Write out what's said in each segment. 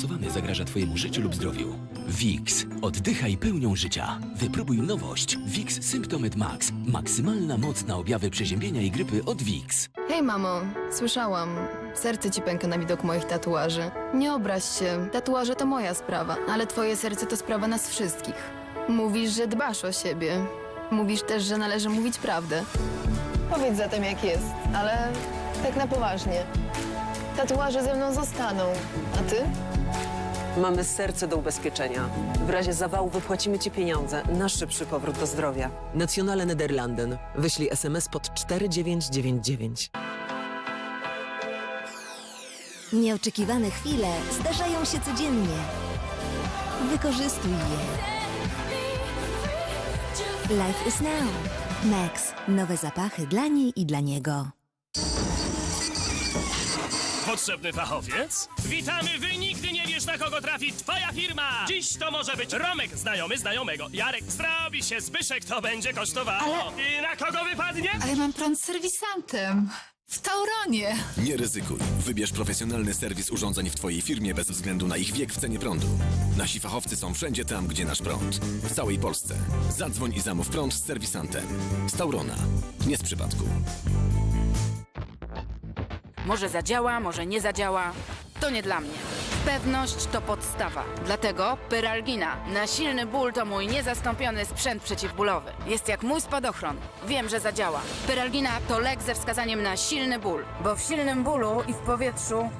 Stosowany zagraża Twojemu życiu lub zdrowiu. Wix. Oddychaj pełnią życia. Wypróbuj nowość. Wix Symptomet Max. Maksymalna moc na objawy przeziębienia i grypy od Wix. Hej mamo, słyszałam. Serce ci pęka na widok moich tatuaży. Nie obraź się, tatuaże to moja sprawa, ale twoje serce to sprawa nas wszystkich. Mówisz, że dbasz o siebie. Mówisz też, że należy mówić prawdę. Powiedz zatem jak jest, ale tak na poważnie. Tatuaże ze mną zostaną, a ty? Mamy serce do ubezpieczenia. W razie zawału wypłacimy ci pieniądze na szybszy powrót do zdrowia. Nationale Nederlanden. Wyślij SMS pod 4999. Nieoczekiwane chwile zdarzają się codziennie. Wykorzystuj je. Life is now. Max. Nowe zapachy dla niej i dla niego. Potrzebny fachowiec? Witamy, wy nigdy nie wiesz na kogo trafi twoja firma! Dziś to może być Romek, znajomy znajomego. Jarek zrobi się, Zbyszek to będzie kosztowało. I na kogo wypadnie? Ale mam prąd z serwisantem. W Tauronie. Nie ryzykuj. Wybierz profesjonalny serwis urządzeń w Twojej firmie bez względu na ich wiek w cenie prądu. Nasi fachowcy są wszędzie tam, gdzie nasz prąd. W całej Polsce. Zadzwoń i zamów prąd z serwisantem. Z Taurona. Nie z przypadku. Może zadziała, może nie zadziała. To nie dla mnie. Pewność to podstawa. Dlatego Pyralgina. Na silny ból to mój niezastąpiony sprzęt przeciwbólowy. Jest jak mój spadochron. Wiem, że zadziała. Pyralgina to lek ze wskazaniem na silny ból. Bo w silnym bólu i w powietrzu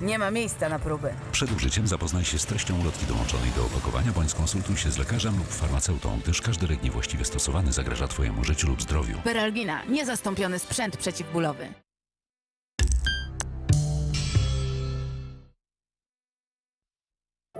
nie ma miejsca na próby. Przed użyciem zapoznaj się z treścią ulotki dołączonej do opakowania bądź skonsultuj się z lekarzem lub farmaceutą, gdyż każdy lek niewłaściwie stosowany zagraża Twojemu życiu lub zdrowiu. Pyralgina. Niezastąpiony sprzęt przeciwbólowy.